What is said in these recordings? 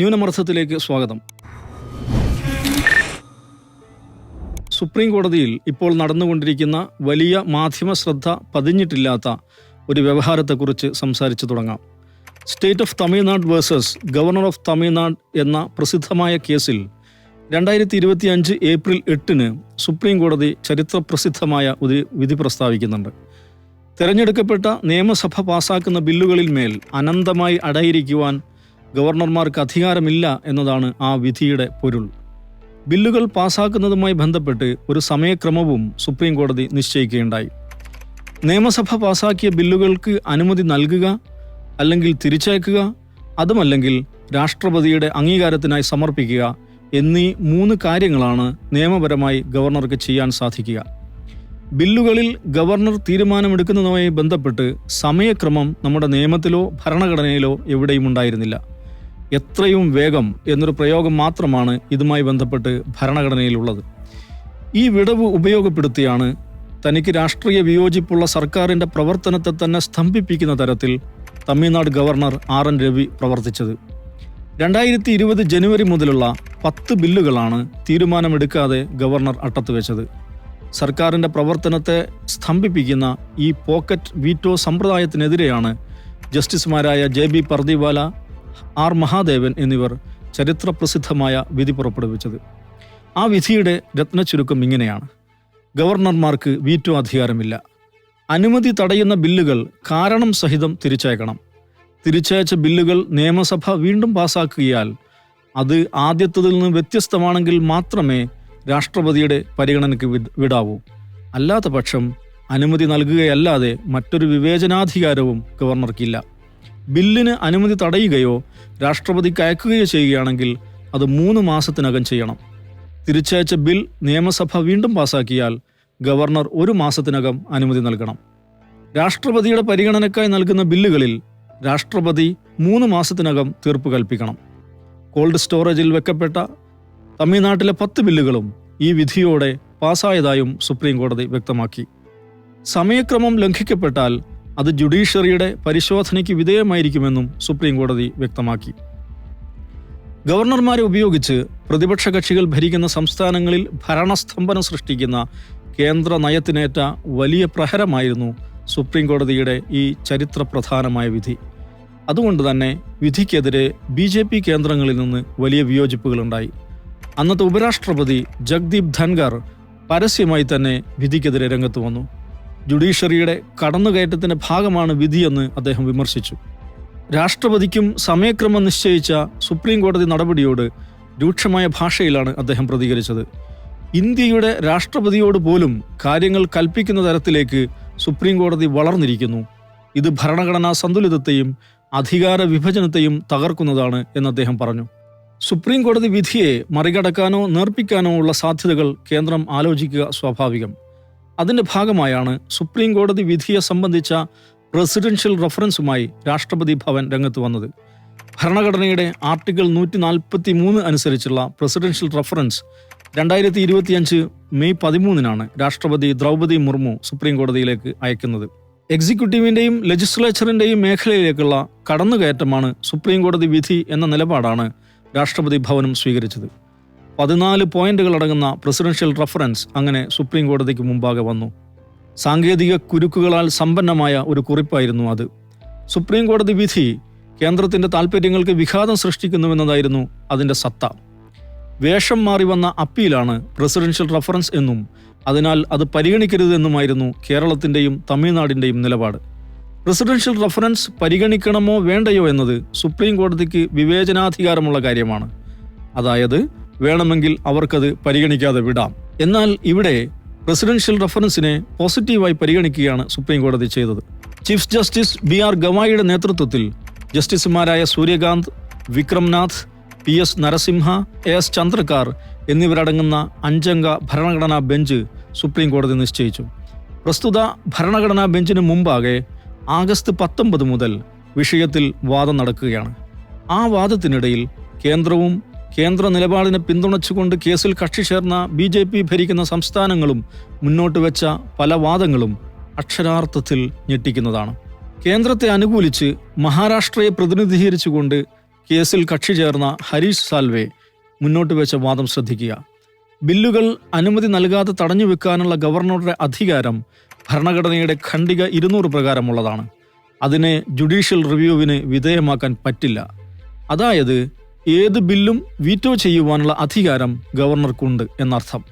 ന്യൂനമർദ്ദത്തിലേക്ക് സ്വാഗതം. സുപ്രീം കോടതിയിൽ ഇപ്പോൾ നടന്നുകൊണ്ടിരിക്കുന്ന വലിയ മാധ്യമ ശ്രദ്ധ പതിഞ്ഞിട്ടില്ലാത്ത ഒരു വ്യവഹാരത്തെക്കുറിച്ച് സംസാരിച്ചു തുടങ്ങാം. State of Tamil Nadu versus governor of Tamil Nadu എന്ന പ്രസിദ്ധമായ കേസിൽ രണ്ടായിരത്തി ഇരുപത്തി അഞ്ച് ഏപ്രിൽ എട്ടിന് സുപ്രീം കോടതി ചരിത്രപ്രസിദ്ധമായ ഒരു വിധി പ്രസ്താവിക്കുന്നുണ്ട്. തെരഞ്ഞെടുക്കപ്പെട്ട നിയമസഭ പാസാക്കുന്ന ബില്ലുകളിൽ മേൽ അനന്തമായി അടയിരിക്കുവാൻ ഗവർണർമാർക്ക് അധികാരമില്ല എന്നതാണ് ആ വിധിയുടെ പൊരുൾ. ബില്ലുകൾ പാസാക്കുന്നതുമായി ബന്ധപ്പെട്ട് ഒരു സമയക്രമവും സുപ്രീം കോടതി നിശ്ചയിക്കുകയുണ്ടായി. നിയമസഭ പാസാക്കിയ ബില്ലുകൾക്ക് അനുമതി നൽകുക അല്ലെങ്കിൽ തിരിച്ചയക്കുക അതുമല്ലെങ്കിൽ രാഷ്ട്രപതിയുടെ അംഗീകാരത്തിനായി സമർപ്പിക്കുക എന്നീ മൂന്ന് കാര്യങ്ങളാണ് നിയമപരമായി ഗവർണർക്ക് ചെയ്യാൻ സാധിക്കുക. ബില്ലുകളിൽ ഗവർണർ തീരുമാനമെടുക്കുന്നതുമായി ബന്ധപ്പെട്ട് സമയക്രമം നമ്മുടെ നിയമത്തിലോ ഭരണഘടനയിലോ എവിടെയും ഉണ്ടായിരുന്നില്ല. എത്രയും വേഗം എന്നൊരു പ്രയോഗം മാത്രമാണ് ഇതുമായി ബന്ധപ്പെട്ട് ഭരണഘടനയിലുള്ളത്. ഈ വിടവ് ഉപയോഗപ്പെടുത്തിയാണ് തനിക്ക് രാഷ്ട്രീയ വിയോജിപ്പുള്ള സർക്കാരിന്റെ പ്രവർത്തനത്തെ തന്നെ സ്തംഭിപ്പിക്കുന്ന തരത്തിൽ Tamil Nadu governor R N Ravi പ്രവർത്തിച്ചത്. രണ്ടായിരത്തി ഇരുപത് ജനുവരി മുതലുള്ള പത്ത് ബില്ലുകളാണ് തീരുമാനമെടുക്കാതെ ഗവർണർ അട്ടത്ത് വെച്ചത്. സർക്കാരിന്റെ പ്രവർത്തനത്തെ സ്തംഭിപ്പിക്കുന്ന ഈ പോക്കറ്റ് വീറ്റോ സമ്പ്രദായത്തിനെതിരെയാണ് ജസ്റ്റിസുമാരായ J B Pardiwala R Mahadevan എന്നിവർ ചരിത്രപ്രസിദ്ധമായ വിധി പുറപ്പെടുവിച്ചത്. ആ വിധിയുടെ രത്നച്ചുരുക്കം ഇങ്ങനെയാണ്. ഗവർണർമാർക്ക് വീറ്റോ അധികാരമില്ല. അനുമതി തടയുന്ന ബില്ലുകൾ കാരണം സഹിതം തിരിച്ചയക്കണം. തിരിച്ചയച്ച ബില്ലുകൾ നിയമസഭ വീണ്ടും പാസാക്കിയാൽ അത് ആദ്യത്തതിൽ നിന്ന് വ്യത്യസ്തമാണെങ്കിൽ മാത്രമേ രാഷ്ട്രപതിയുടെ പരിഗണനയ്ക്ക് വിടാവൂ. അല്ലാത്ത പക്ഷം അനുമതി നൽകുകയല്ലാതെ മറ്റൊരു വിവേചനാധികാരവും ഗവർണർക്കില്ല. ബില്ലിന് അനുമതി തടയുകയോ രാഷ്ട്രപതിക്ക് അയക്കുകയോ ചെയ്യുകയാണെങ്കിൽ അത് മൂന്ന് മാസത്തിനകം ചെയ്യണം. തിരിച്ചയച്ച ബിൽ നിയമസഭ വീണ്ടും പാസാക്കിയാൽ ഗവർണർ ഒരു മാസത്തിനകം അനുമതി നൽകണം. രാഷ്ട്രപതിയുടെ പരിഗണനയ്ക്കായി നൽകുന്ന ബില്ലുകളിൽ രാഷ്ട്രപതി മൂന്ന് മാസത്തിനകം തീർപ്പ് കൽപ്പിക്കണം. കോൾഡ് സ്റ്റോറേജിൽ വെക്കപ്പെട്ട തമിഴ്നാട്ടിലെ പത്ത് ബില്ലുകളും ഈ വിധിയോടെ പാസായതായും സുപ്രീം കോടതി വ്യക്തമാക്കി. സമയക്രമം ലംഘിക്കപ്പെട്ടാൽ അത് ജുഡീഷ്യറിയുടെ പരിശോധനയ്ക്ക് വിധേയമായിരിക്കുമെന്നും സുപ്രീം കോടതി വ്യക്തമാക്കി. ഗവർണർമാരെ ഉപയോഗിച്ച് പ്രതിപക്ഷ കക്ഷികൾ ഭരിക്കുന്ന സംസ്ഥാനങ്ങളിൽ ഭരണസ്തംഭനം സൃഷ്ടിക്കുന്ന കേന്ദ്ര നയത്തിനേറ്റ വലിയ പ്രഹരമായിരുന്നു സുപ്രീം കോടതിയുടെ ഈ ചരിത്രപ്രധാനമായ വിധി. അതുകൊണ്ട് തന്നെ വിധിക്കെതിരെ ബി ജെ പി കേന്ദ്രങ്ങളിൽ നിന്ന് വലിയ വിയോജിപ്പുകളുണ്ടായി. അന്നത്തെ ഉപരാഷ്ട്രപതി ജഗ്ദീപ് ധൻഖർ പരസ്യമായി തന്നെ വിധിക്കെതിരെ രംഗത്ത് വന്നു. ജുഡീഷ്യറിയുടെ കടന്നുകയറ്റത്തിന്റെ ഭാഗമാണ് വിധിയെന്ന് അദ്ദേഹം വിമർശിച്ചു. രാഷ്ട്രപതിക്കും സമയക്രമം നിശ്ചയിച്ച സുപ്രീം കോടതി നടപടിയോട് രൂക്ഷമായ ഭാഷയിലാണ് അദ്ദേഹം പ്രതികരിച്ചത്. ഇന്ത്യയുടെ രാഷ്ട്രപതിയോട് പോലും കാര്യങ്ങൾ കൽപ്പിക്കുന്ന തരത്തിലേക്ക് സുപ്രീം കോടതി വളർന്നിരിക്കുന്നു. ഇത് ഭരണഘടനാ സന്തുലിതത്തെയും അധികാര വിഭജനത്തെയും തകർക്കുന്നതാണ് എന്ന് അദ്ദേഹം പറഞ്ഞു. സുപ്രീം കോടതി വിധിയെ മറികടക്കാനോ നേർപ്പിക്കാനോ ഉള്ള സാധ്യതകൾ കേന്ദ്രം ആലോചിക്കുക സ്വാഭാവികം. അതിന്റെ ഭാഗമായാണ് സുപ്രീം കോടതി വിധിയെ സംബന്ധിച്ച പ്രസിഡൻഷ്യൽ റഫറൻസുമായി രാഷ്ട്രപതി ഭവൻ രംഗത്ത് വന്നത്. ഭരണഘടനയുടെ ആർട്ടിക്കിൾ നൂറ്റി നാൽപ്പത്തി മൂന്ന് അനുസരിച്ചുള്ള പ്രസിഡൻഷ്യൽ റഫറൻസ് രണ്ടായിരത്തി ഇരുപത്തിയഞ്ച് മെയ് പതിമൂന്നിനാണ് രാഷ്ട്രപതി ദ്രൗപദി മുർമു സുപ്രീം കോടതിയിലേക്ക് അയക്കുന്നത്. എക്സിക്യൂട്ടീവിന്റെയും ലെജിസ്ലേച്ചറിന്റെയും മേഖലയിലേക്കുള്ള കടന്നുകയറ്റമാണ് സുപ്രീം കോടതി വിധി എന്ന നിലപാടാണ് രാഷ്ട്രപതി ഭവനും സ്വീകരിച്ചത്. പതിനാല് പോയിന്റുകൾ അടങ്ങുന്ന പ്രസിഡൻഷ്യൽ റഫറൻസ് അങ്ങനെ സുപ്രീം കോടതിക്ക് മുമ്പാകെ വന്നു. സാങ്കേതിക കുരുക്കുകളാൽ സമ്പന്നമായ ഒരു കുറിപ്പായിരുന്നു അത്. സുപ്രീം കോടതി വിധി കേന്ദ്രത്തിന്റെ താൽപ്പര്യങ്ങൾക്ക് വിഘാതം സൃഷ്ടിക്കുന്നുവെന്നതായിരുന്നു അതിന്റെ സത്ത. വേഷം മാറി വന്ന അപ്പീലാണ് പ്രസിഡൻഷ്യൽ റഫറൻസ് എന്നും അതിനാൽ അത് പരിഗണിക്കരുതെന്നുമായിരുന്നു കേരളത്തിന്റെയും തമിഴ്നാടിന്റെയും നിലപാട്. പ്രസിഡൻഷ്യൽ റഫറൻസ് പരിഗണിക്കണമോ വേണ്ടയോ എന്നത് സുപ്രീം കോടതിക്ക് വിവേചനാധികാരമുള്ള കാര്യമാണ്. അതായത് വേണമെങ്കിൽ അവർക്കത് പരിഗണിക്കാതെ വിടാം. എന്നാൽ ഇവിടെ പ്രസിഡൻഷ്യൽ റഫറൻസിനെ പോസിറ്റീവായി പരിഗണിക്കുകയാണ് സുപ്രീം കോടതി ചെയ്തത്. ചീഫ് ജസ്റ്റിസ് ബി ആർ ഗവായിയുടെ നേതൃത്വത്തിൽ ജസ്റ്റിസുമാരായ Surya Kant Vikram Nath P S Narasimha S Chandrakar എന്നിവരടങ്ങുന്ന അഞ്ചംഗ ഭരണഘടനാ ബെഞ്ച് സുപ്രീം കോടതി നിശ്ചയിച്ചു. പ്രസ്തുത ഭരണഘടനാ ബെഞ്ചിന് മുമ്പാകെ ആഗസ്റ്റ് പത്തൊമ്പത് മുതൽ വിഷയത്തിൽ വാദം നടക്കുകയാണ്. ആ വാദത്തിനിടയിൽ കേന്ദ്രവും കേന്ദ്ര നിലപാടിനെ പിന്തുണച്ചുകൊണ്ട് കേസിൽ കക്ഷി ചേർന്ന ബി ജെ പി ഭരിക്കുന്ന സംസ്ഥാനങ്ങളും മുന്നോട്ട് വെച്ച പല വാദങ്ങളും അക്ഷരാർത്ഥത്തിൽ ഞെട്ടിക്കുന്നതാണ്. കേന്ദ്രത്തെ അനുകൂലിച്ച് മഹാരാഷ്ട്രയെ പ്രതിനിധീകരിച്ചുകൊണ്ട് കേസിൽ കക്ഷി ചേർന്ന ഹരീഷ് സാൽവേ മുന്നോട്ട് വെച്ച വാദം ശ്രദ്ധിക്കുക. ബില്ലുകൾ അനുമതി നൽകാതെ തടഞ്ഞു വെക്കാനുള്ള ഗവർണറുടെ അധികാരം ഭരണഘടനയുടെ ഖണ്ഡിക ഇരുന്നൂറ് പ്രകാരമുള്ളതാണ്. അതിനെ ജുഡീഷ്യൽ റിവ്യൂവിന് വിധേയമാക്കാൻ പറ്റില്ല. അതായത് ഏത് ബില്ലും വീറ്റോ ചെയ്യുവാനുള്ള അധികാരം ഗവർണർക്കുണ്ട് എന്നർത്ഥം.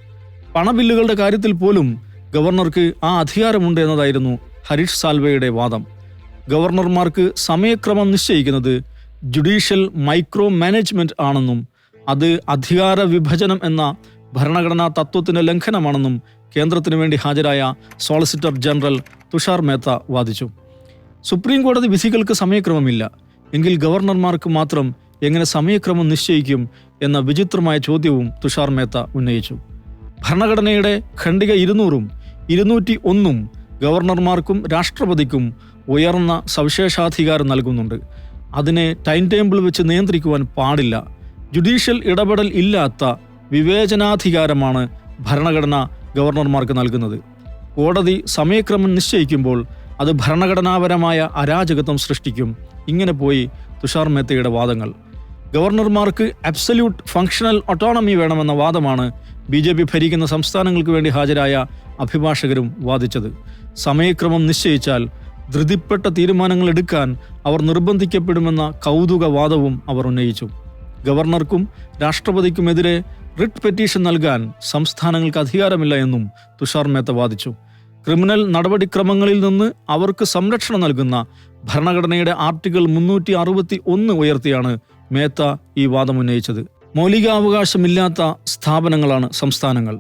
പണബില്ലുകളുടെ കാര്യത്തിൽ പോലും ഗവർണർക്ക് ആ അധികാരമുണ്ട് എന്നതായിരുന്നു ഹരീഷ് സാൽവയുടെ വാദം. ഗവർണർമാർക്ക് സമയക്രമം നിശ്ചയിക്കുന്നത് ജുഡീഷ്യൽ മൈക്രോ മാനേജ്മെന്റ് ആണെന്നും അത് അധികാര വിഭജനം എന്ന ഭരണഘടനാ തത്വത്തിന്റെ ലംഘനമാണെന്നും കേന്ദ്രത്തിനു വേണ്ടി ഹാജരായ സോളിസിറ്റർ ജനറൽ തുഷാർ മേത്ത വാദിച്ചു. സുപ്രീം കോടതി വിധികൾക്ക് സമയക്രമമില്ല. എങ്കിൽ ഗവർണർമാർക്ക് മാത്രം എങ്ങനെ സമയക്രമം നിശ്ചയിക്കും എന്ന വിചിത്രമായ ചോദ്യവും തുഷാർ മേത്ത ഉന്നയിച്ചു. ഭരണഘടനയുടെ ഖണ്ഡിക ഇരുന്നൂറും ഇരുന്നൂറ്റി ഒന്നും ഗവർണർമാർക്കും രാഷ്ട്രപതിക്കും ഉയർന്ന സവിശേഷാധികാരം നൽകുന്നുണ്ട്. അതിനെ ടൈം ടേബിൾ വെച്ച് നിയന്ത്രിക്കുവാൻ പാടില്ല. ജുഡീഷ്യൽ ഇടപെടൽ ഇല്ലാത്ത വിവേചനാധികാരമാണ് ഭരണഘടന ഗവർണർമാർക്ക് നൽകുന്നത്. കോടതി സമയക്രമം നിശ്ചയിക്കുമ്പോൾ അത് ഭരണഘടനാപരമായ അരാജകത്വം സൃഷ്ടിക്കും. ഇങ്ങനെ പോയി തുഷാർ മേത്തയുടെ വാദങ്ങൾ. ഗവർണർമാർക്ക് അബ്സല്യൂട്ട് ഫങ്ഷണൽ ഒട്ടോണമി വേണമെന്ന വാദമാണ് ബി ജെ പി ഭരിക്കുന്ന സംസ്ഥാനങ്ങൾക്ക് വേണ്ടി ഹാജരായ അഭിഭാഷകരും വാദിച്ചത്. സമയക്രമം നിശ്ചയിച്ചാൽ ധൃതിപ്പെട്ട തീരുമാനങ്ങൾ എടുക്കാൻ അവർ നിർബന്ധിക്കപ്പെടുമെന്ന കൗതുക വാദവും അവർ ഉന്നയിച്ചു. ഗവർണർക്കും രാഷ്ട്രപതിക്കുമെതിരെ റിട്ട് പെറ്റീഷൻ നൽകാൻ സംസ്ഥാനങ്ങൾക്ക് അധികാരമില്ല എന്നും തുഷാർ മേത്ത വാദിച്ചു. ക്രിമിനൽ നടപടിക്രമങ്ങളിൽ നിന്ന് അവർക്ക് സംരക്ഷണം നൽകുന്ന ഭരണഘടനയുടെ ആർട്ടിക്കിൾ മുന്നൂറ്റി അറുപത്തി ഒന്ന് ഉയർത്തിയാണ് മേത്ത ഈ വാദം ഉന്നയിച്ചത്. മൗലികാവകാശമില്ലാത്ത സ്ഥാപനങ്ങളാണ് സംസ്ഥാനങ്ങൾ.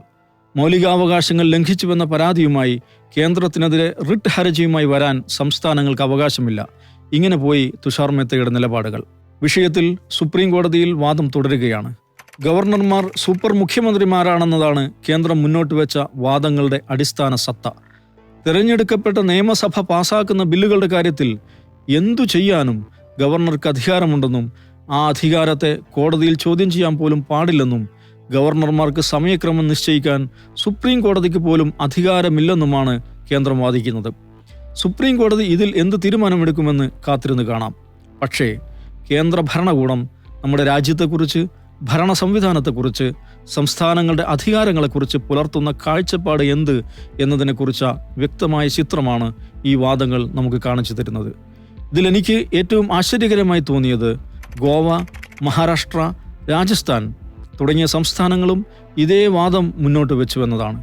മൗലികാവകാശങ്ങൾ ലംഘിച്ചുവെന്ന പരാതിയുമായി കേന്ദ്രത്തിനെതിരെ റിട്ട് ഹർജിയുമായി വരാൻ സംസ്ഥാനങ്ങൾക്ക് അവകാശമില്ല. ഇങ്ങനെ പോയി തുഷാർ മേത്തയുടെ നിലപാടുകൾ. വിഷയത്തിൽ സുപ്രീം കോടതിയിൽ വാദം തുടരുകയാണ്. ഗവർണർമാർ സൂപ്പർ മുഖ്യമന്ത്രിമാരാണെന്നതാണ് കേന്ദ്രം മുന്നോട്ട് വെച്ച വാദങ്ങളുടെ അടിസ്ഥാന സത്ത. തിരഞ്ഞെടുക്കപ്പെട്ട നിയമസഭ പാസാക്കുന്ന ബില്ലുകളുടെ കാര്യത്തിൽ എന്തു ചെയ്യാനും ഗവർണർക്ക് അധികാരമുണ്ടെന്നും ആ അധികാരത്തെ കോടതിയിൽ ചോദ്യം ചെയ്യാൻ പോലും പാടില്ലെന്നും ഗവർണർമാർക്ക് സമയക്രമം നിശ്ചയിക്കാൻ സുപ്രീം കോടതിക്ക് പോലും അധികാരമില്ലെന്നുമാണ് കേന്ദ്രം വാദിക്കുന്നത്. സുപ്രീം കോടതി ഇതിൽ എന്ത് തീരുമാനമെടുക്കുമെന്ന് കാത്തിരുന്ന് കാണാം. പക്ഷേ കേന്ദ്ര ഭരണകൂടം നമ്മുടെ രാജ്യത്തെക്കുറിച്ച് ഭരണ സംവിധാനത്തെക്കുറിച്ച് സംസ്ഥാനങ്ങളുടെ അധികാരങ്ങളെക്കുറിച്ച് പുലർത്തുന്ന കാഴ്ചപ്പാട് എന്ത് എന്നതിനെക്കുറിച്ച വ്യക്തമായ ചിത്രമാണ് ഈ വാദങ്ങൾ നമുക്ക് കാണിച്ചു തരുന്നത്. ഇതിലെനിക്ക് ഏറ്റവും ആശ്ചര്യകരമായി തോന്നിയത് ഗോവ മഹാരാഷ്ട്ര രാജസ്ഥാൻ തുടങ്ങിയ സംസ്ഥാനങ്ങളും ഇതേ വാദം മുന്നോട്ട് വെച്ചു എന്നതാണ്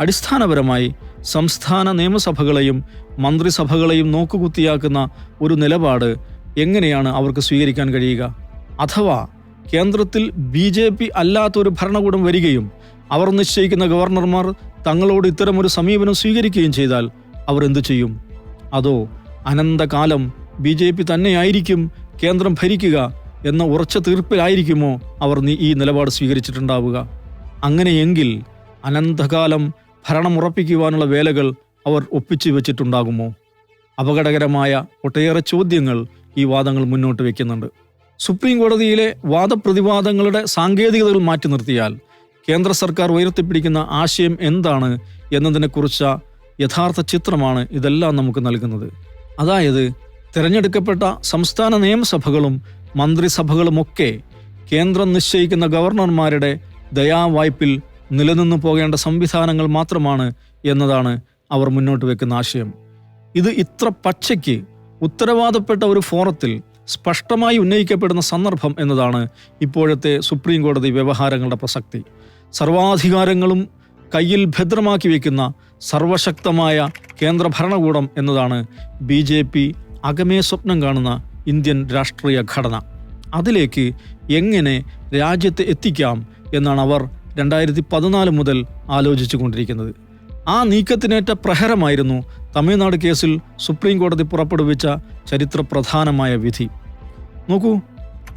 അടിസ്ഥാനപരമായി സംസ്ഥാന നിയമസഭകളെയും മന്ത്രിസഭകളെയും നോക്കുകുത്തിയാക്കുന്ന ഒരു നിലപാട് എങ്ങനെയാണ് അവർക്ക് സ്വീകരിക്കാൻ കഴിയുക? അഥവാ കേന്ദ്രത്തിൽ ബി ജെ പി അല്ലാത്തൊരു ഭരണകൂടം വരികയും അവർ നിശ്ചയിക്കുന്ന ഗവർണർമാർ തങ്ങളോട് ഇത്തരമൊരു സമീപനം സ്വീകരിക്കുകയും ചെയ്താൽ അവർ എന്തു ചെയ്യും? അതോ അനന്തകാലം ബി ജെ പി തന്നെയായിരിക്കും കേന്ദ്രം ഭരിക്കുക എന്ന ഉറച്ച തീർപ്പിലായിരിക്കുമോ അവർ ഈ നിലപാട് സ്വീകരിച്ചിട്ടുണ്ടാവുക? അങ്ങനെയെങ്കിൽ അനന്തകാലം ഭരണം ഉറപ്പിക്കുവാനുള്ള വേലകൾ അവർ ഒപ്പിച്ചു വെച്ചിട്ടുണ്ടാകുമോ? അപകടകരമായ ഒട്ടേറെ ചോദ്യങ്ങൾ ഈ വാദങ്ങൾ മുന്നോട്ട് വയ്ക്കുന്നുണ്ട് സുപ്രീം കോടതിയിലെ വാദപ്രതിവാദങ്ങളുടെ സാങ്കേതികതകൾ മാറ്റി നിർത്തിയാൽ കേന്ദ്ര സർക്കാർ ഉയർത്തിപ്പിടിക്കുന്ന ആശയം എന്താണ് എന്നതിനെക്കുറിച്ച യഥാർത്ഥ ചിത്രമാണ് ഇതെല്ലാം നമുക്ക് നൽകുന്നത്. അതായത് തിരഞ്ഞെടുക്കപ്പെട്ട സംസ്ഥാന നിയമസഭകളും മന്ത്രിസഭകളുമൊക്കെ കേന്ദ്രം നിശ്ചയിക്കുന്ന ഗവർണർമാരുടെ ദയാവായ്പിൽ നിലനിന്നു പോകേണ്ട സംവിധാനങ്ങൾ മാത്രമാണ് എന്നതാണ് അവർ മുന്നോട്ട് വെക്കുന്ന ആശയം. ഇത് ഇത്ര പച്ചയ്ക്ക് ഉത്തരവാദപ്പെട്ട ഒരു ഫോറത്തിൽ സ്പഷ്ടമായി ഉന്നയിക്കപ്പെടുന്ന സന്ദർഭം എന്നതാണ് ഇപ്പോഴത്തെ സുപ്രീം കോടതി വ്യവഹാരങ്ങളുടെ പ്രസക്തി. സർവാധികാരങ്ങളും കയ്യിൽ ഭദ്രമാക്കി വയ്ക്കുന്ന സർവശക്തമായ കേന്ദ്ര ഭരണകൂടം എന്നതാണ് ബി ജെ പി അകമേ സ്വപ്നം കാണുന്ന ഇന്ത്യൻ രാഷ്ട്രീയ ഘടന. അതിലേക്ക് എങ്ങനെ രാജ്യത്തെ എത്തിക്കാം എന്നാണ് അവർ രണ്ടായിരത്തി പതിനാല് മുതൽ ആലോചിച്ചു കൊണ്ടിരിക്കുന്നത് ആ നീക്കത്തിനേറ്റ പ്രഹരമായിരുന്നു തമിഴ്നാട് കേസിൽ സുപ്രീം കോടതി പുറപ്പെടുവിച്ച ചരിത്ര പ്രധാനമായ വിധി. നോക്കൂ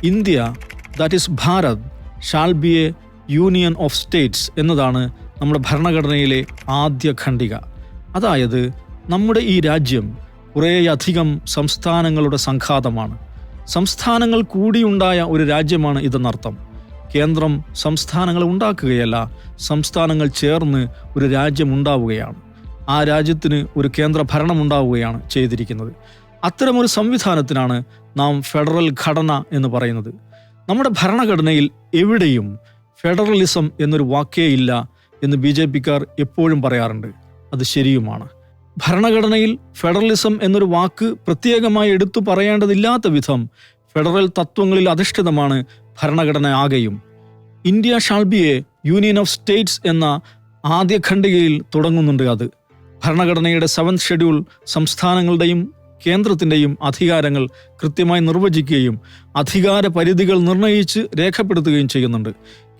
India that is Bharat shall be a union of states എന്നതാണ് നമ്മുടെ ഭരണഘടനയിലെ ആദ്യ ഖണ്ഡിക. അതായത് നമ്മുടെ ഈ രാജ്യം കുറേയധികം സംസ്ഥാനങ്ങളുടെ സംഘാതമാണ്. സംസ്ഥാനങ്ങൾ കൂടിയുണ്ടായ ഒരു രാജ്യമാണ് ഇതെന്നർത്ഥം. കേന്ദ്രം സംസ്ഥാനങ്ങൾ ഉണ്ടാക്കുകയല്ല സംസ്ഥാനങ്ങൾ ചേർന്ന് ഒരു രാജ്യം ഉണ്ടാവുകയാണ് ആ രാജ്യത്തിന് ഒരു കേന്ദ്ര ഭരണം ഉണ്ടാവുകയാണ് ചെയ്തിരിക്കുന്നത്. അത്തരമൊരു സംവിധാനത്തിനാണ് നാം ഫെഡറൽ ഘടന എന്ന് പറയുന്നത്. നമ്മുടെ ഭരണഘടനയിൽ എവിടെയും ഫെഡറലിസം എന്നൊരു വാക്കേ ഇല്ല എന്ന് ബി ജെ പിക്കാർ എപ്പോഴും പറയാറുണ്ട്. അത് ശരിയുമാണ്. ഭരണഘടനയിൽ ഫെഡറലിസം എന്നൊരു വാക്ക് പ്രത്യേകമായി എടുത്തു പറയേണ്ടതില്ലാത്ത വിധം ഫെഡറൽ തത്വങ്ങളിൽ അധിഷ്ഠിതമാണ് ഭരണഘടന ആകെയും. India shall be a union of states എന്ന ആദ്യ ഖണ്ഡികയിൽ തുടങ്ങുന്നുണ്ട് അത്. ഭരണഘടനയുടെ സെവൻത് ഷെഡ്യൂൾ സംസ്ഥാനങ്ങളുടെയും കേന്ദ്രത്തിന്റെയും അധികാരങ്ങൾ കൃത്യമായി നിർവചിക്കുകയും അധികാര പരിധികൾ നിർണയിച്ച് രേഖപ്പെടുത്തുകയും ചെയ്യുന്നുണ്ട്.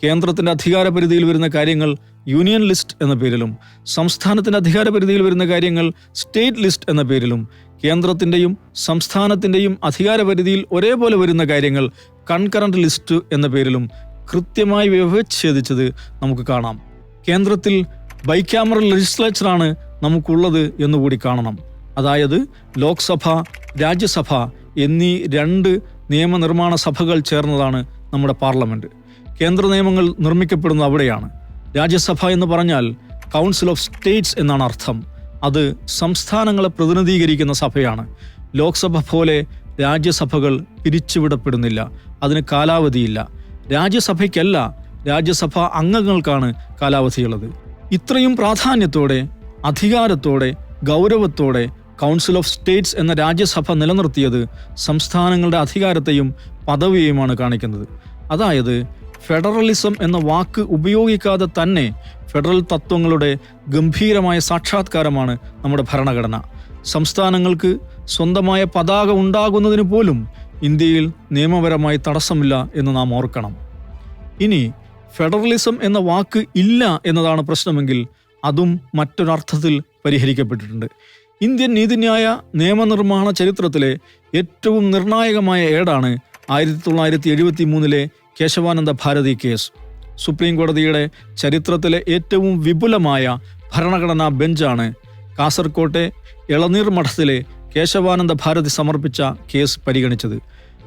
കേന്ദ്രത്തിന്റെ അധികാര പരിധിയിൽ വരുന്ന കാര്യങ്ങൾ യൂണിയൻ ലിസ്റ്റ് എന്ന പേരിലും സംസ്ഥാനത്തിന്റെ അധികാര പരിധിയിൽ വരുന്ന കാര്യങ്ങൾ സ്റ്റേറ്റ് ലിസ്റ്റ് എന്ന പേരിലും കേന്ദ്രത്തിന്റെയും സംസ്ഥാനത്തിന്റെയും അധികാര പരിധിയിൽ ഒരേപോലെ വരുന്ന കാര്യങ്ങൾ കൺകറന്റ് ലിസ്റ്റ് എന്ന പേരിലും കൃത്യമായി വ്യവച്ഛേദിച്ചത് നമുക്ക് കാണാം. കേന്ദ്രത്തിൽ ബൈക്യാമറൽ ലെജിസ്ലേച്ചറാണ് നമുക്കുള്ളത് എന്നുകൂടി കാണണം. അതായത് ലോക്സഭ രാജ്യസഭ എന്നീ രണ്ട് നിയമനിർമ്മാണ സഭകൾ ചേർന്നതാണ് നമ്മുടെ പാർലമെന്റ്. കേന്ദ്ര നിയമങ്ങൾ നിർമ്മിക്കപ്പെടുന്നത് അവിടെയാണ്. രാജ്യസഭ എന്ന് പറഞ്ഞാൽ കൗൺസിൽ ഓഫ് സ്റ്റേറ്റ്സ് എന്നാണ് അർത്ഥം. അത് സംസ്ഥാനങ്ങളെ പ്രതിനിധീകരിക്കുന്ന സഭയാണ്. ലോക്സഭ പോലെ രാജ്യസഭകൾ പിരിച്ചുവിടപ്പെടുന്നില്ല. അതിന് കാലാവധിയില്ല. രാജ്യസഭയ്ക്കല്ല രാജ്യസഭാ അംഗങ്ങൾക്കാണ് കാലാവധിയുള്ളത്. ഇത്രയും പ്രാധാന്യത്തോടെ അധികാരത്തോടെ ഗൗരവത്തോടെ കൗൺസിൽ ഓഫ് സ്റ്റേറ്റ്സ് എന്ന രാജ്യസഭ നിലനിർത്തിയത് സംസ്ഥാനങ്ങളുടെ അധികാരത്തെയും പദവിയെയുമാണ് കാണിക്കുന്നത്. അതായത് ഫെഡറലിസം എന്ന വാക്ക് ഉപയോഗിക്കാതെ തന്നെ ഫെഡറൽ തത്വങ്ങളുടെ ഗംഭീരമായ സാക്ഷാത്കാരമാണ് നമ്മുടെ ഭരണഘടന. സംസ്ഥാനങ്ങൾക്ക് സ്വന്തമായ പതാക ഉണ്ടാകുന്നതിന് പോലും ഇന്ത്യയിൽ നിയമപരമായി തടസ്സമില്ല എന്ന് നാം ഓർക്കണം. ഇനി ഫെഡറലിസം എന്ന വാക്ക് ഇല്ല എന്നതാണ് പ്രശ്നമെങ്കിൽ അതും മറ്റൊരർത്ഥത്തിൽ പരിഹരിക്കപ്പെട്ടിട്ടുണ്ട്. ഇന്ത്യൻ നീതിന്യായ നിയമനിർമ്മാണ ചരിത്രത്തിലെ ഏറ്റവും നിർണായകമായ ഏടാണ് ആയിരത്തി തൊള്ളായിരത്തി എഴുപത്തി മൂന്നിലെ കേശവാനന്ദ ഭാരതി കേസ്. സുപ്രീം കോടതിയുടെ ചരിത്രത്തിലെ ഏറ്റവും വിപുലമായ ഭരണഘടനാ ബെഞ്ചാണ് കാസർകോട്ടെ ഇളനീർ മഠത്തിലെ കേശവാനന്ദ ഭാരതി സമർപ്പിച്ച കേസ് പരിഗണിച്ചത്.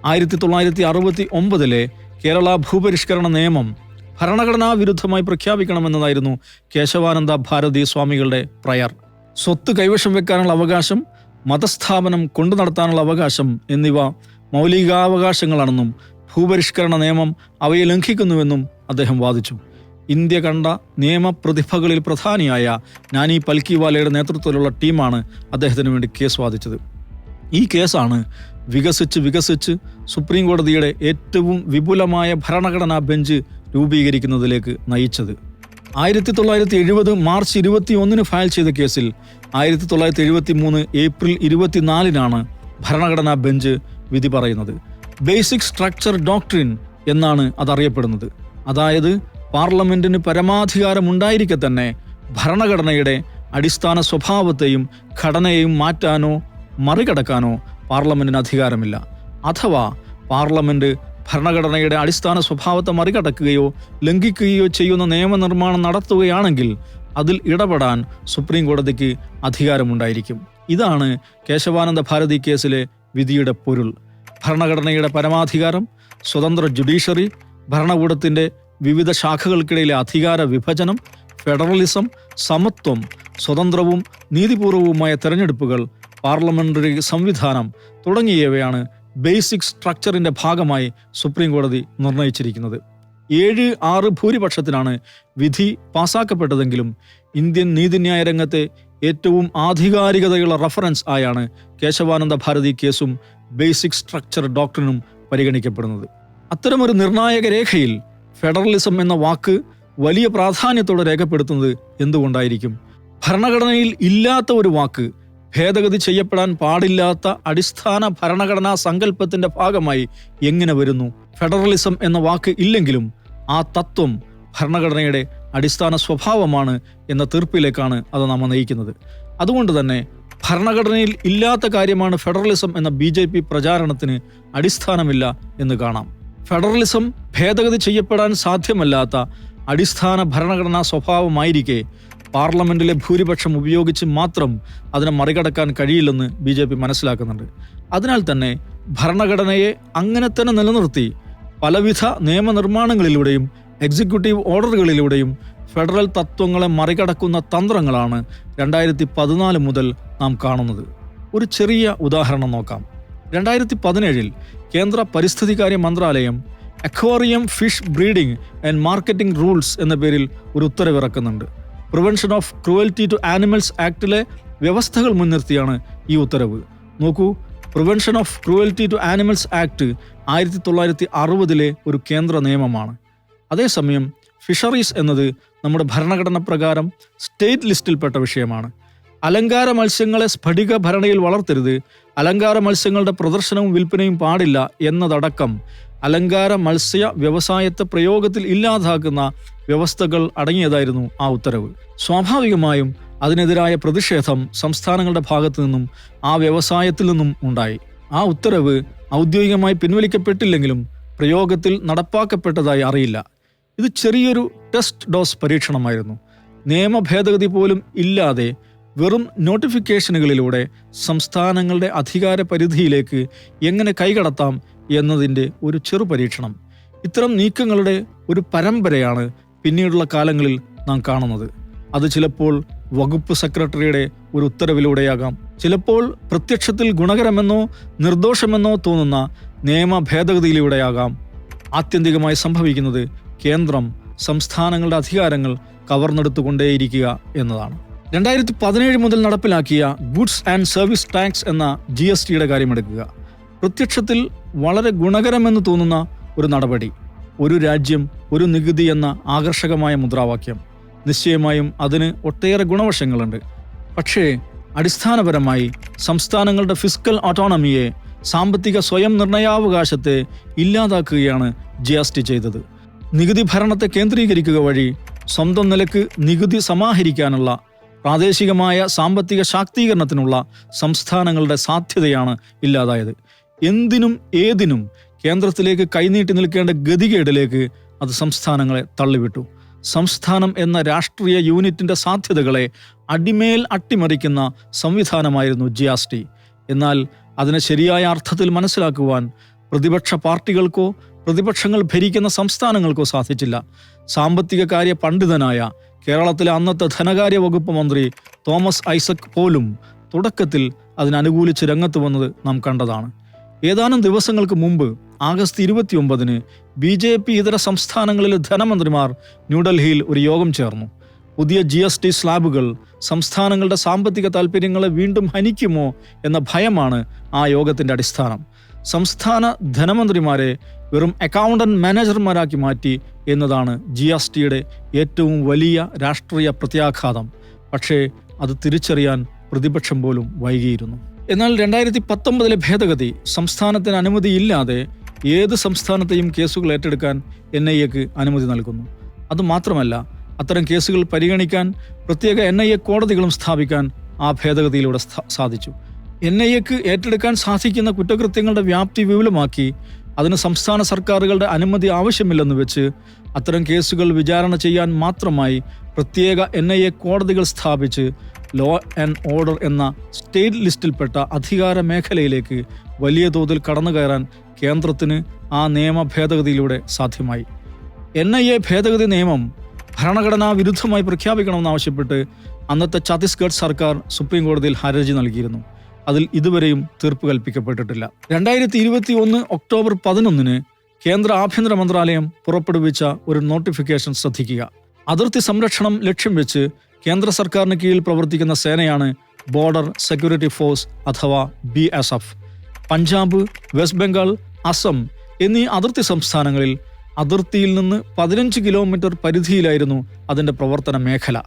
ആയിരത്തി തൊള്ളായിരത്തി അറുപത്തി ഒമ്പതിലെ കേരള ഭൂപരിഷ്കരണ നിയമം ഭരണഘടനാ വിരുദ്ധമായി പ്രഖ്യാപിക്കണമെന്നതായിരുന്നു കേശവാനന്ദ ഭാരതി സ്വാമികളുടെ പ്രയർ. സ്വത്ത് കൈവശം വെക്കാനുള്ള അവകാശം മതസ്ഥാപനം കൊണ്ടു നടത്താനുള്ള അവകാശം എന്നിവ മൗലികാവകാശങ്ങളാണെന്നും ഭൂപരിഷ്കരണ നിയമം അവയെ ലംഘിക്കുന്നുവെന്നും അദ്ദേഹം വാദിച്ചു. ഇന്ത്യ കണ്ട നിയമപ്രതിഭകളിൽ പ്രധാനിയായ നാനി പൽക്കിവാലയുടെ നേതൃത്വത്തിലുള്ള ടീമാണ് അദ്ദേഹത്തിന് വേണ്ടി കേസ് വാദിച്ചത്. ഈ കേസാണ് വികസിച്ച് വികസിച്ച് സുപ്രീം കോടതിയുടെ ഏറ്റവും വിപുലമായ ഭരണഘടനാ ബെഞ്ച് രൂപീകരിക്കുന്നതിലേക്ക് നയിച്ചത്. ആയിരത്തി തൊള്ളായിരത്തി എഴുപത് മാർച്ച് ഇരുപത്തി ഒന്നിന് ഫയൽ ചെയ്ത കേസിൽ ആയിരത്തി തൊള്ളായിരത്തി എഴുപത്തി മൂന്ന് ഏപ്രിൽ ഇരുപത്തിനാലിനാണ് ഭരണഘടനാ ബെഞ്ച് വിധി പറയുന്നത്. ബേസിക് സ്ട്രക്ചർ ഡോക്ട്രിൻ എന്നാണ് അതറിയപ്പെടുന്നത്. അതായത് പാർലമെന്റിന് പരമാധികാരം ഉണ്ടായിരിക്കെ തന്നെ ഭരണഘടനയുടെ അടിസ്ഥാന സ്വഭാവത്തെയും ഘടനയെയും മാറ്റാനോ മറികടക്കാനോ പാർലമെന്റിന് അധികാരമില്ല. അഥവാ പാർലമെന്റ് ഭരണഘടനയുടെ അടിസ്ഥാന സ്വഭാവത്തെ മറികടക്കുകയോ ലംഘിക്കുകയോ ചെയ്യുന്ന നിയമനിർമ്മാണം നടത്തുകയാണെങ്കിൽ അതിൽ ഇടപെടാൻ സുപ്രീം കോടതിക്ക് അധികാരമുണ്ടായിരിക്കും. ഇതാണ് കേശവാനന്ദ ഭാരതി കേസിലെ വിധിയുടെ പൊരുൾ ഭരണഘടനയുടെ പരമാധികാരം സ്വതന്ത്ര ജുഡീഷ്യറി ഭരണകൂടത്തിന്റെ വിവിധ ശാഖകൾക്കിടയിലെ അധികാര വിഭജനം ഫെഡറലിസം സമത്വം സ്വതന്ത്രവും നീതിപൂർവവുമായ തെരഞ്ഞെടുപ്പുകൾ പാർലമെന്ററി സംവിധാനം തുടങ്ങിയവയാണ് ബേസിക് സ്ട്രക്ചറിന്റെ ഭാഗമായി സുപ്രീം കോടതി നിർണയിച്ചിരിക്കുന്നത്. ഏഴ് ആറ് ഭൂരിപക്ഷത്തിനാണ് വിധി പാസാക്കപ്പെട്ടതെങ്കിലും ഇന്ത്യൻ നീതിന്യായ രംഗത്തെ ഏറ്റവും ആധികാരികതയുള്ള റഫറൻസ് ആയാണ് കേശവാനന്ദ ഭാരതി കേസും ബേസിക് സ്ട്രക്ചർ ഡോക്ടറിനും പരിഗണിക്കപ്പെടുന്നത്. അത്തരമൊരു നിർണായക രേഖയിൽ ഫെഡറലിസം എന്ന വാക്ക് വലിയ പ്രാധാന്യത്തോടെ രേഖപ്പെടുത്തുന്നത് എന്തുകൊണ്ടായിരിക്കും? ഭരണഘടനയിൽ ഇല്ലാത്ത ഒരു വാക്ക് ഭേദഗതി ചെയ്യപ്പെടാൻ പാടില്ലാത്ത അടിസ്ഥാന ഭരണഘടനാ സങ്കല്പത്തിന്റെ ഭാഗമായി എങ്ങനെ വരുന്നു? ഫെഡറലിസം എന്ന വാക്ക് ഇല്ലെങ്കിലും ആ തത്വം ഭരണഘടനയുടെ അടിസ്ഥാന സ്വഭാവമാണ് എന്ന തീർപ്പിലേക്കാണ് അത് നമ്മെ നയിക്കുന്നത്. അതുകൊണ്ട് തന്നെ ഭരണഘടനയിൽ ഇല്ലാത്ത കാര്യമാണ് ഫെഡറലിസം എന്ന ബി ജെ പി പ്രചാരണത്തിന് അടിസ്ഥാനമില്ല എന്ന് കാണാം. ഫെഡറലിസം ഭേദഗതി ചെയ്യപ്പെടാൻ സാധ്യമല്ലാത്ത അടിസ്ഥാന ഭരണഘടനാ സ്വഭാവമായിരിക്കെ പാർലമെന്റിലെ ഭൂരിപക്ഷം ഉപയോഗിച്ച് മാത്രം അതിനെ മറികടക്കാൻ കഴിയില്ലെന്ന് ബി ജെ പി മനസ്സിലാക്കുന്നുണ്ട്. അതിനാൽ തന്നെ ഭരണഘടനയെ അങ്ങനെ തന്നെ നിലനിർത്തി പലവിധ നിയമനിർമ്മാണങ്ങളിലൂടെയും എക്സിക്യൂട്ടീവ് ഓർഡറുകളിലൂടെയും ഫെഡറൽ തത്വങ്ങളെ മറികടക്കുന്ന തന്ത്രങ്ങളാണ് രണ്ടായിരത്തി പതിനാല് മുതൽ നാം കാണുന്നത്. ഒരു ചെറിയ ഉദാഹരണം നോക്കാം. രണ്ടായിരത്തി പതിനേഴിൽ കേന്ദ്ര പരിസ്ഥിതികാര്യ മന്ത്രാലയം aquarium fish breeding and marketing rules എന്ന പേരിൽ ഒരു ഉത്തരവിറക്കുന്നുണ്ട്. Prevention of cruelty to animals ആക്ടിലെ വ്യവസ്ഥകൾ മുൻനിർത്തിയാണ് ഈ ഉത്തരവ്. നോക്കൂ prevention of cruelty to animals act ആയിരത്തി തൊള്ളായിരത്തി അറുപതിലെ ഒരു കേന്ദ്ര നിയമമാണ്. അതേസമയം ഫിഷറീസ് എന്നത് നമ്മുടെ ഭരണഘടന പ്രകാരം സ്റ്റേറ്റ് ലിസ്റ്റിൽപ്പെട്ട വിഷയമാണ്. അലങ്കാര മത്സ്യങ്ങളെ സ്ഫടിക ഭരണയിൽ വളർത്തരുത് അലങ്കാര മത്സ്യങ്ങളുടെ പ്രദർശനവും വിൽപ്പനയും പാടില്ല എന്നതടക്കം അലങ്കാര മത്സ്യ വ്യവസായത്തെ പ്രയോഗത്തിൽ ഇല്ലാതാക്കുന്ന വ്യവസ്ഥകൾ അടങ്ങിയതായിരുന്നു ആ ഉത്തരവ്. സ്വാഭാവികമായും അതിനെതിരായ പ്രതിഷേധം സംസ്ഥാനങ്ങളുടെ ഭാഗത്തു നിന്നും ആ വ്യവസായത്തിൽ നിന്നും ഉണ്ടായി. ആ ഉത്തരവ് ഔദ്യോഗികമായി പിൻവലിക്കപ്പെട്ടില്ലെങ്കിലും പ്രയോഗത്തിൽ നടപ്പാക്കപ്പെട്ടതായി അറിയില്ല. ഇത് ചെറിയൊരു ടെസ്റ്റ് ഡോസ് പരീക്ഷണമായിരുന്നു. നിയമ ഭേദഗതി പോലും ഇല്ലാതെ വെറും നോട്ടിഫിക്കേഷനുകളിലൂടെ സംസ്ഥാനങ്ങളുടെ അധികാര പരിധിയിലേക്ക് എങ്ങനെ കൈകടത്താം എന്നതിന്റെ ഒരു ചെറു പരീക്ഷണം. ഇത്തരം നീക്കങ്ങളുടെ ഒരു പരമ്പരയാണ് പിന്നീടുള്ള കാലങ്ങളിൽ നാം കാണുന്നത്. അത് ചിലപ്പോൾ വകുപ്പ് സെക്രട്ടറിയുടെ ഒരു ഉത്തരവിലൂടെയാകാം. ചിലപ്പോൾ പ്രത്യക്ഷത്തിൽ ഗുണകരമെന്നോ നിർദോഷമെന്നോ തോന്നുന്ന നിയമ ഭേദഗതിയിലൂടെയാകാം ആത്യന്തികമായി സംഭവിക്കുന്നത് കേന്ദ്രം സംസ്ഥാനങ്ങളുടെ അധികാരങ്ങൾ കവർന്നെടുത്തുകൊണ്ടേയിരിക്കുക എന്നതാണ്. രണ്ടായിരത്തി പതിനേഴ് മുതൽ നടപ്പിലാക്കിയ ഗുഡ്സ് ആൻഡ് സർവീസ് ടാക്സ് എന്ന ജി എസ് ടിയുടെ കാര്യമെടുക്കുക. പ്രത്യക്ഷത്തിൽ വളരെ ഗുണകരമെന്ന് തോന്നുന്ന ഒരു നടപടി ഒരു രാജ്യം ഒരു നികുതി എന്ന ആകർഷകമായ മുദ്രാവാക്യം. നിശ്ചയമായും അതിന് ഒട്ടേറെ ഗുണവശങ്ങളുണ്ട്. പക്ഷേ അടിസ്ഥാനപരമായി സംസ്ഥാനങ്ങളുടെ ഫിസിക്കൽ ഓട്ടോണമിയെ സാമ്പത്തിക സ്വയം നിർണയാവകാശത്തെ ഇല്ലാതാക്കുകയാണ് ജി എസ് ടി ചെയ്തത്. നികുതി ഭരണത്തെ കേന്ദ്രീകരിക്കുക വഴി സ്വന്തം നിലയ്ക്ക് നികുതി സമാഹരിക്കാനുള്ള പ്രാദേശികമായ സാമ്പത്തിക ശാക്തീകരണത്തിനുള്ള സംസ്ഥാനങ്ങളുടെ സാധ്യതയാണ് ഇല്ലാതായത്. എന്തിനും ഏതിനും കേന്ദ്രത്തിലേക്ക് കൈനീട്ടി നിൽക്കേണ്ട ഗതികേടിലേക്ക് അത് സംസ്ഥാനങ്ങളെ തള്ളിവിട്ടു. സംസ്ഥാനം എന്ന രാഷ്ട്രീയ യൂണിറ്റിന്റെ സാധ്യതകളെ അടിമേൽ അട്ടിമറിക്കുന്ന സംവിധാനമായിരുന്നു ജി എന്നാൽ അതിനെ ശരിയായ അർത്ഥത്തിൽ മനസ്സിലാക്കുവാൻ പ്രതിപക്ഷ പാർട്ടികൾക്കോ പ്രതിപക്ഷങ്ങൾ ഭരിക്കുന്ന സംസ്ഥാനങ്ങൾക്കോ സാധിച്ചില്ല. സാമ്പത്തിക കാര്യ പണ്ഡിതനായ കേരളത്തിലെ അന്നത്തെ ധനകാര്യ വകുപ്പ് മന്ത്രി തോമസ് ഐസക് പോലും തുടക്കത്തിൽ അതിനനുകൂലിച്ച് രംഗത്ത് വന്നത് നാം കണ്ടതാണ്. ഏതാനും ദിവസങ്ങൾക്ക് മുമ്പ് ആഗസ്റ്റ് ഇരുപത്തിയൊമ്പതിന് ബി ജെ പി ഇതര സംസ്ഥാനങ്ങളിലെ ധനമന്ത്രിമാർ ന്യൂഡൽഹിയിൽ ഒരു യോഗം ചേർന്നു. പുതിയ ജി എസ് ടി സ്ലാബുകൾ സംസ്ഥാനങ്ങളുടെ സാമ്പത്തിക താൽപ്പര്യങ്ങളെ വീണ്ടും ഹനിക്കുമോ എന്ന ഭയമാണ് ആ യോഗത്തിന്റെ അടിസ്ഥാനം. സംസ്ഥാന ധനമന്ത്രിമാരെ വെറും അക്കൗണ്ടന്റ് മാനേജർമാരാക്കി മാറ്റി എന്നതാണ് ജി എസ് ടിയുടെ ഏറ്റവും വലിയ രാഷ്ട്രീയ പ്രത്യാഘാതം. പക്ഷേ അത് തിരിച്ചറിയാൻ പ്രതിപക്ഷം പോലും വൈകിയിരുന്നു. എന്നാൽ രണ്ടായിരത്തി പത്തൊമ്പതിലെ ഭേദഗതി സംസ്ഥാനത്തിന് അനുമതിയില്ലാതെ ഏത് സംസ്ഥാനത്തെയും കേസുകൾ ഏറ്റെടുക്കാൻ എൻ ഐ എക്ക് അനുമതി നൽകുന്നു. അതുമാത്രമല്ല അത്തരം കേസുകൾ പരിഗണിക്കാൻ പ്രത്യേക എൻ ഐ എ കോടതികളും സ്ഥാപിക്കാൻ ആ ഭേദഗതിയിലൂടെ സാധിച്ചു. എൻ ഐ എക്ക് ഏറ്റെടുക്കാൻ സാധിക്കുന്ന കുറ്റകൃത്യങ്ങളുടെ വ്യാപ്തി വിപുലമാക്കി അതിന് സംസ്ഥാന സർക്കാരുകളുടെ അനുമതി ആവശ്യമില്ലെന്ന് വെച്ച് അത്തരം കേസുകൾ വിചാരണ ചെയ്യാൻ മാത്രമായി പ്രത്യേക എൻ ഐ എ കോടതികൾ സ്ഥാപിച്ച് ലോ ആൻഡ് ഓർഡർ എന്ന സ്റ്റേറ്റ് ലിസ്റ്റിൽപ്പെട്ട അധികാര മേഖലയിലേക്ക് വലിയ തോതിൽ കടന്നു കയറാൻ കേന്ദ്രത്തിന് ആ നിയമ ഭേദഗതിയിലൂടെ സാധ്യമായി. എൻ ഐ എ ഭേദഗതി നിയമം ഭരണഘടനാ വിരുദ്ധമായി പ്രഖ്യാപിക്കണമെന്നാവശ്യപ്പെട്ട് അന്നത്തെ ഛത്തീസ്ഗഡ് സർക്കാർ സുപ്രീം കോടതിയിൽ ഹർജി നൽകിയിരുന്നു. അതിൽ ഇതുവരെയും തീർപ്പ് കൽപ്പിക്കപ്പെട്ടിട്ടില്ല. രണ്ടായിരത്തി ഇരുപത്തി ഒന്ന് ഒക്ടോബർ പതിനൊന്നിന് കേന്ദ്ര ആഭ്യന്തര മന്ത്രാലയം പുറപ്പെടുവിച്ച ഒരു നോട്ടിഫിക്കേഷൻ ശ്രദ്ധിക്കുക. അതിർത്തി സംരക്ഷണം ലക്ഷ്യം വെച്ച് കേന്ദ്ര സർക്കാരിന് കീഴിൽ പ്രവർത്തിക്കുന്ന സേനയാണ് ബോർഡർ സെക്യൂരിറ്റി ഫോഴ്സ് അഥവാ B S F. Punjab West Bengal Assam എന്നീ അതിർത്തി സംസ്ഥാനങ്ങളിൽ അതിർത്തിയിൽ നിന്ന് പതിനഞ്ച് കിലോമീറ്റർ പരിധിയിലായിരുന്നു അതിന്റെ പ്രവർത്തന മേഖല.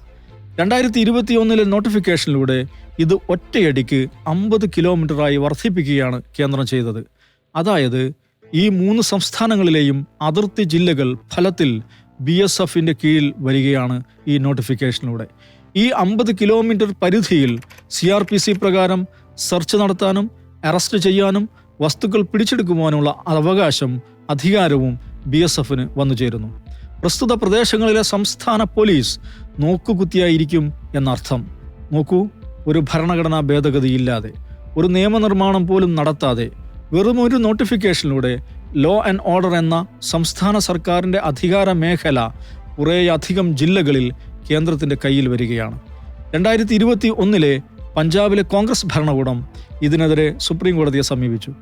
രണ്ടായിരത്തി ഇരുപത്തിയൊന്നിലെ നോട്ടിഫിക്കേഷനിലൂടെ ഇത് ഒറ്റയടിക്ക് അമ്പത് കിലോമീറ്ററായി വർദ്ധിപ്പിക്കുകയാണ് കേന്ദ്രം ചെയ്തത്. അതായത് ഈ മൂന്ന് സംസ്ഥാനങ്ങളിലെയും അതിർത്തി ജില്ലകൾ ഫലത്തിൽ ബി എസ് എഫിന്റെ കീഴിൽ വരികയാണ് ഈ നോട്ടിഫിക്കേഷനിലൂടെ. ഈ അമ്പത് കിലോമീറ്റർ പരിധിയിൽ സി ആർ പി സി പ്രകാരം സെർച്ച് നടത്താനും അറസ്റ്റ് ചെയ്യാനും വസ്തുക്കൾ പിടിച്ചെടുക്കുവാനുള്ള അവകാശം അധികാരവും ബി എസ് എഫിന് വന്നു ചേരുന്നു പ്രസ്തുത പ്രദേശങ്ങളിലെ സംസ്ഥാന പോലീസ് നോക്കുകുത്തിയായിരിക്കും എന്നർത്ഥം. നോക്കൂ ഒരു ഭരണഘടനാ ഭേദഗതിയില്ലാതെ ഒരു നിയമനിർമ്മാണം പോലും നടത്താതെ വെറും ഒരു നോട്ടിഫിക്കേഷനിലൂടെ ലോ ആൻഡ് ഓർഡർ എന്ന സംസ്ഥാന സർക്കാരിന്റെ അധികാര മേഖല കുറേയധികം ജില്ലകളിൽ കേന്ദ്രത്തിന്റെ കയ്യിൽ വരികയാണ്. രണ്ടായിരത്തി ഇരുപത്തി ഒന്നിലെ പഞ്ചാബിലെ കോൺഗ്രസ് ഭരണകൂടം ഇതിനെതിരെ സുപ്രീം കോടതിയെ സമീപിച്ചു.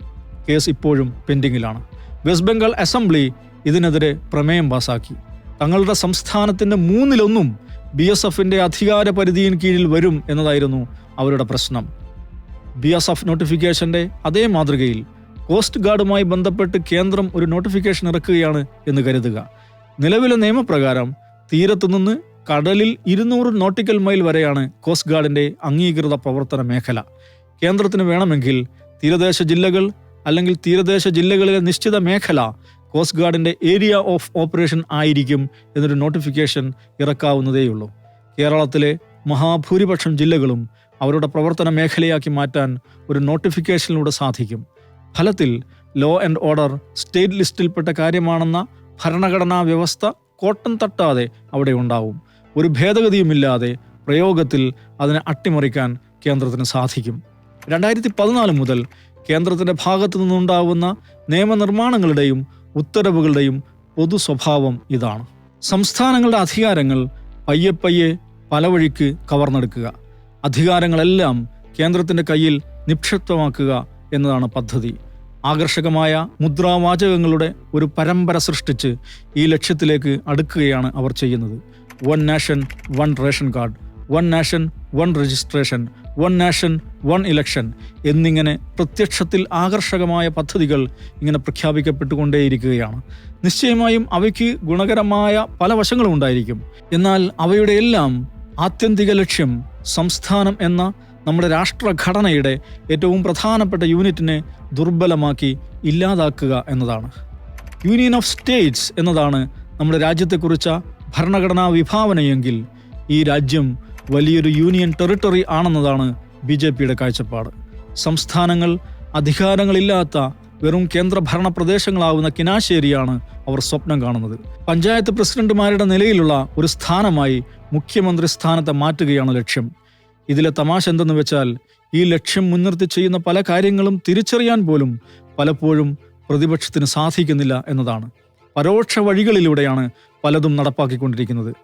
കേസ് ഇപ്പോഴും പെൻഡിങ്ങിലാണ്. വെസ്റ്റ് ബംഗാൾ അസംബ്ലി ഇതിനെതിരെ പ്രമേയം പാസാക്കി. തങ്ങളുടെ സംസ്ഥാനത്തിന്റെ മൂന്നിലൊന്നും ബി എസ് എഫിന്റെ അധികാര പരിധിയിൻ കീഴിൽ വരും എന്നതായിരുന്നു അവരുടെ പ്രശ്നം. ബി എസ് എഫ് നോട്ടിഫിക്കേഷന്റെ അതേ മാതൃകയിൽ കോസ്റ്റ് ഗാർഡുമായി ബന്ധപ്പെട്ട് കേന്ദ്രം ഒരു നോട്ടിഫിക്കേഷൻ ഇറക്കുകയാണ് എന്ന് കരുതുക. നിലവിലെ നിയമപ്രകാരം തീരത്തുനിന്ന് കടലിൽ ഇരുന്നൂറ് നോട്ടിക്കൽ മൈൽ വരെയാണ് കോസ്റ്റ് ഗാർഡിന്റെ അംഗീകൃത പ്രവർത്തന മേഖല. കേന്ദ്രത്തിന് വേണമെങ്കിൽ തീരദേശ ജില്ലകൾ അല്ലെങ്കിൽ തീരദേശ ജില്ലകളിലെ നിശ്ചിത മേഖല കോസ്റ്റ് ഗാർഡിന്റെ ഏരിയ ഓഫ് ഓപ്പറേഷൻ ആയിരിക്കും എന്നൊരു നോട്ടിഫിക്കേഷൻ ഇറക്കാവുന്നതേയുള്ളൂ. കേരളത്തിലെ മഹാഭൂരിപക്ഷം ജില്ലകളും അവരുടെ പ്രവർത്തന മേഖലയാക്കി മാറ്റാൻ ഒരു നോട്ടിഫിക്കേഷനിലൂടെ സാധിക്കും. ഫലത്തിൽ ലോ ആൻഡ് ഓർഡർ സ്റ്റേറ്റ് ലിസ്റ്റിൽപ്പെട്ട കാര്യമാണെന്ന ഭരണഘടനാ വ്യവസ്ഥ കോട്ടം തട്ടാതെ അവിടെ ഉണ്ടാവും. ഒരു ഭേദഗതിയുമില്ലാതെ പ്രയോഗത്തിൽ അതിനെ അട്ടിമറിക്കാൻ കേന്ദ്രത്തിന് സാധിക്കും. രണ്ടായിരത്തി പതിനാല് മുതൽ കേന്ദ്രത്തിന്റെ ഭാഗത്തു നിന്നുണ്ടാവുന്ന നിയമനിർമ്മാണങ്ങളുടെയും ഉത്തരവുകളുടെയും പൊതു സ്വഭാവം ഇതാണ്. സംസ്ഥാനങ്ങളുടെ അധികാരങ്ങൾ പയ്യെ പയ്യെ പല വഴിക്ക് കവർന്നെടുക്കുക. അധികാരങ്ങളെല്ലാം കേന്ദ്രത്തിന്റെ കയ്യിൽ നിക്ഷിപ്തമാക്കുക എന്നതാണ് പദ്ധതി. ആകർഷകമായ മുദ്രാവാചകങ്ങളുടെ ഒരു പരമ്പര സൃഷ്ടിച്ച് ഈ ലക്ഷ്യത്തിലേക്ക് അടുക്കുകയാണ് അവർ ചെയ്യുന്നത്. One nation one ration card. One nation one registration one nation one election എന്നിങ്ങനെ പ്രത്യക്ഷത്തിൽ ആകർഷകമായ പദ്ധതികൾ ഇങ്ങനെ പ്രഖ്യാപിക്കപ്പെട്ടുകൊണ്ടേയിരിക്കുകയാണ്. നിശ്ചയമായും അവയ്ക്ക് ഗുണകരമായ പല വശങ്ങളും ഉണ്ടായിരിക്കും. എന്നാൽ അവയുടെ എല്ലാം ആത്യന്തിക ലക്ഷ്യം സംസ്ഥാനം എന്ന നമ്മുടെ രാഷ്ട്രഘടനയുടെ ഏറ്റവും പ്രധാനപ്പെട്ട യൂണിറ്റിനെ ദുർബലമാക്കി ഇല്ലാതാക്കുക എന്നതാണ്. യൂണിയൻ ഓഫ് സ്റ്റേറ്റ്സ് എന്നതാണ് നമ്മുടെ രാജ്യത്തെക്കുറിച്ച ഭരണഘടനാ വിഭാവനയെങ്കിൽ ഈ രാജ്യം വലിയൊരു യൂണിയൻ ടെറിട്ടറി ആണെന്നതാണ് ബി ജെ പിയുടെ കാഴ്ചപ്പാട്. സംസ്ഥാനങ്ങൾ അധികാരങ്ങളില്ലാത്ത വെറും കേന്ദ്രഭരണ പ്രദേശങ്ങളാവുന്ന കിനാശേരിയാണ് അവർ സ്വപ്നം കാണുന്നത്. പഞ്ചായത്ത് പ്രസിഡന്റുമാരുടെ നിലയിലുള്ള ഒരു സ്ഥാനമായി മുഖ്യമന്ത്രി സ്ഥാനത്തെ മാറ്റുകയാണ് ലക്ഷ്യം. ഇതിലെ തമാശ എന്തെന്ന് വെച്ചാൽ ഈ ലക്ഷ്യം മുൻനിർത്തി ചെയ്യുന്ന പല കാര്യങ്ങളും തിരിച്ചറിയാൻ പോലും പലപ്പോഴും പ്രതിപക്ഷത്തിന് സാധിക്കുന്നില്ല എന്നതാണ്. പരോക്ഷ വഴികളിലൂടെയാണ് പലതും നടപ്പാക്കിക്കൊണ്ടിരിക്കുന്നത്.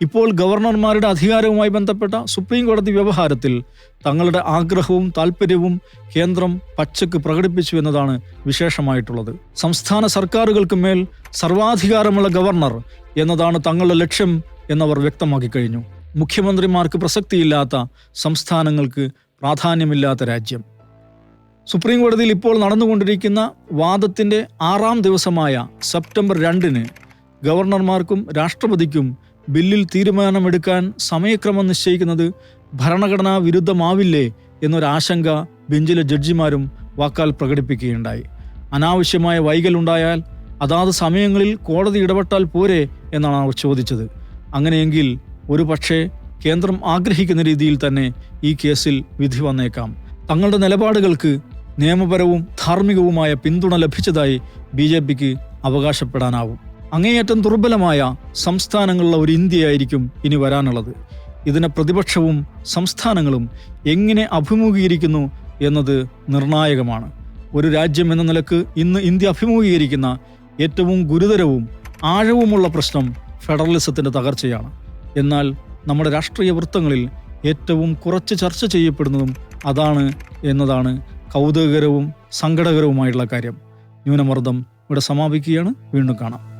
ഇപ്പോൾ ഗവർണർമാരുടെ അധികാരവുമായി ബന്ധപ്പെട്ട സുപ്രീം കോടതി വ്യവഹാരത്തിൽ തങ്ങളുടെ ആഗ്രഹവും താല്പര്യവും കേന്ദ്രം പച്ചക്ക് പ്രകടിപ്പിച്ചു എന്നതാണ് വിശേഷമായിട്ടുള്ളത്. സംസ്ഥാന സർക്കാരുകൾക്ക് മേൽ സർവാധികാരമുള്ള ഗവർണർ എന്നതാണ് തങ്ങളുടെ ലക്ഷ്യം എന്നവർ വ്യക്തമാക്കി കഴിഞ്ഞു. മുഖ്യമന്ത്രിമാർക്ക് പ്രസക്തിയില്ലാത്ത സംസ്ഥാനങ്ങൾക്ക് പ്രാധാന്യമില്ലാത്ത രാജ്യം. സുപ്രീം കോടതിയിൽ ഇപ്പോൾ നടന്നുകൊണ്ടിരിക്കുന്ന വാദത്തിന്റെ ആറാം ദിവസമായ സെപ്റ്റംബർ രണ്ടിന് ഗവർണർമാർക്കും രാഷ്ട്രപതിക്കും ബില്ലിൽ തീരുമാനമെടുക്കാൻ സമയക്രമം നിശ്ചയിക്കുന്നത് ഭരണഘടനാ വിരുദ്ധമാവില്ലേ എന്നൊരാശങ്ക ബെഞ്ചിലെ ജഡ്ജിമാരും വാക്കാൽ പ്രകടിപ്പിക്കുകയുണ്ടായി. അനാവശ്യമായ വൈകലുണ്ടായാൽ അതാത് സമയങ്ങളിൽ കോടതി ഇടപെട്ടാൽ പോരെ എന്നാണ് അവർ ചോദിച്ചത്. അങ്ങനെയെങ്കിൽ ഒരു പക്ഷേ കേന്ദ്രം ആഗ്രഹിക്കുന്ന രീതിയിൽ തന്നെ ഈ കേസിൽ വിധി വന്നേക്കാം. തങ്ങളുടെ നിലപാടുകൾക്ക് നിയമപരവും ധാർമ്മികവുമായ പിന്തുണ ലഭിച്ചതായി ബി അവകാശപ്പെടാനാവും. അങ്ങേയറ്റം ദുർബലമായ സംസ്ഥാനങ്ങളുള്ള ഒരു ഇന്ത്യയായിരിക്കും ഇനി വരാനുള്ളത്. ഇതിനെ പ്രതിപക്ഷവും സംസ്ഥാനങ്ങളും എങ്ങനെ അഭിമുഖീകരിക്കുന്നു എന്നത് നിർണായകമാണ്. ഒരു രാജ്യം എന്ന നിലയ്ക്ക് ഇന്ന് ഇന്ത്യ അഭിമുഖീകരിക്കുന്ന ഏറ്റവും ഗുരുതരവും ആഴവുമുള്ള പ്രശ്നം ഫെഡറലിസത്തിന്റെ തകർച്ചയാണ്. എന്നാൽ നമ്മുടെ രാഷ്ട്രീയ വൃത്തങ്ങളിൽ ഏറ്റവും കുറച്ച് ചർച്ച ചെയ്യപ്പെടുന്നതും അതാണ് എന്നതാണ് കൗതുകകരവും സങ്കടകരവുമായിട്ടുള്ള കാര്യം. ന്യൂനമർദ്ദം ഇവിടെ സമാപിക്കുകയാണ്. വീണ്ടും കാണാം.